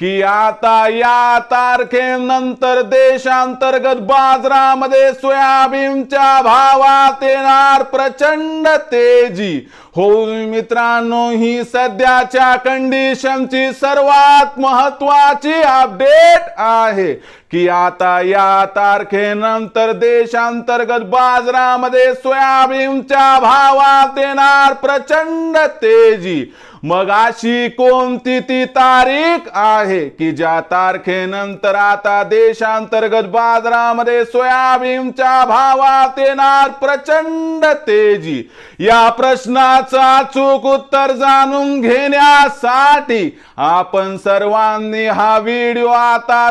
की आता या तारखेनंतर देशांतर्गत बाजारामध्ये सोयाबीनच्या भावात येणार प्रचंड तेजी. हो मित्रांनो ही सध्याच्या कंडिशनची सर्वात महत्वाची अपडेट आहे. की आता या तारखेनंतर देशांतर्गत बाजारामध्ये सोयाबीनच्या भावात येणार प्रचंड तेजी. मग अशी कोणती ती तारीख आहे की ज्या तारखेनंतर आता देशांतर्गत बाजारामध्ये सोयाबीनच्या भावात येणार प्रचंड तेजी? या प्रश्नाचं अचूक उत्तर जाणून घेण्यासाठी आपण सर्वांनी हा व्हिडिओ आता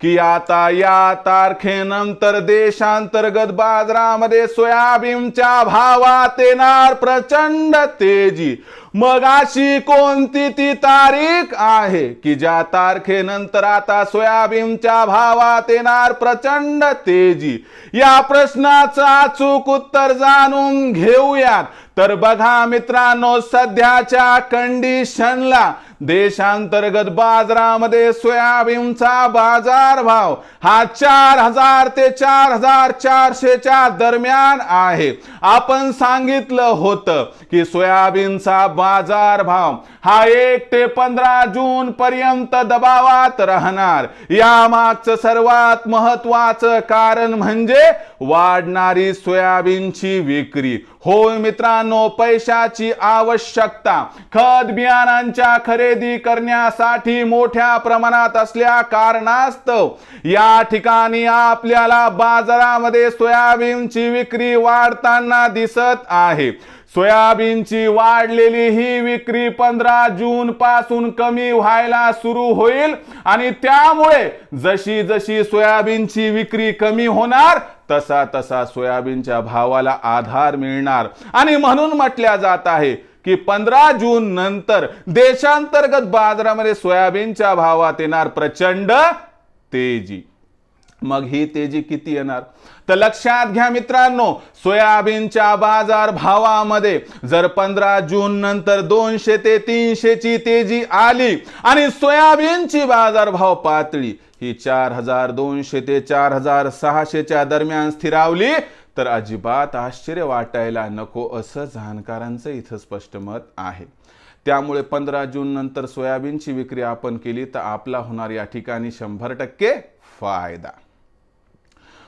की आता या तारखेनंतर देशांतर्गत बाजारामध्ये सोयाबीनच्या भावात येणार प्रचंड तेजी. मग अशी कोणती ती तारीख आहे की ज्या तारखेनंतर आता सोयाबीनच्या भावात येणार प्रचंड तेजी? या प्रश्नाचं अचूक उत्तर जाणून घेऊयात. तर बघा मित्रांनो सध्याच्या कंडिशनला देशांतर्गत बाजारामध्ये सोयाबीनचा बाजार भाव हा चार हजार ते चार हजार चारशेच्या दरम्यान आहे. आपण सांगितलं होतं की सोयाबीनचा बाजार भाव हा एक ते पंधरा जून पर्यंत दबावात राहणार. या मागचं सर्वात महत्वाचं कारण म्हणजे वाढणारी सोयाबीनची विक्री. होय मित्रांनो पैशाची आवश्यकता. खत बियाणांच्या खरेदी करण्यासाठी मोठ्या प्रमाणात असल्या कारणास्तव या ठिकाणी आपल्याला बाजारामध्ये सोयाबीनची विक्री वाढताना दिसत आहे. सोयाबीनची वाढलेली ही विक्री पंधरा जून पासून कमी व्हायला सुरू होईल आणि त्यामुळे जशी जशी सोयाबीनची विक्री कमी होणार तसा तसा सोयाबीनच्या भावाला आधार मिळणार. आणि म्हणून म्हटल्या जात आहे की पंधरा जून नंतर देशांतर्गत बाजारामध्ये सोयाबीनच्या भावात येणार प्रचंड तेजी. मग ही तेजी किती येणार? तर लक्षात घ्या मित्रांनो सोयाबीनच्या बाजार भावामध्ये जर पंधरा जून नंतर दोनशे ते तीनशेची तेजी आली आणि सोयाबीनची बाजारभाव पातळी ही चार हजार दोनशे ते चार हजार सहाशेच्या दरम्यान स्थिरावली तर अजिबात आश्चर्य वाटायला नको असं जाणकारांचं इथं स्पष्ट मत आहे. त्यामुळे पंधरा जून नंतर सोयाबीनची विक्री आपण केली तर आपला होणार या ठिकाणी शंभर टक्के फायदा.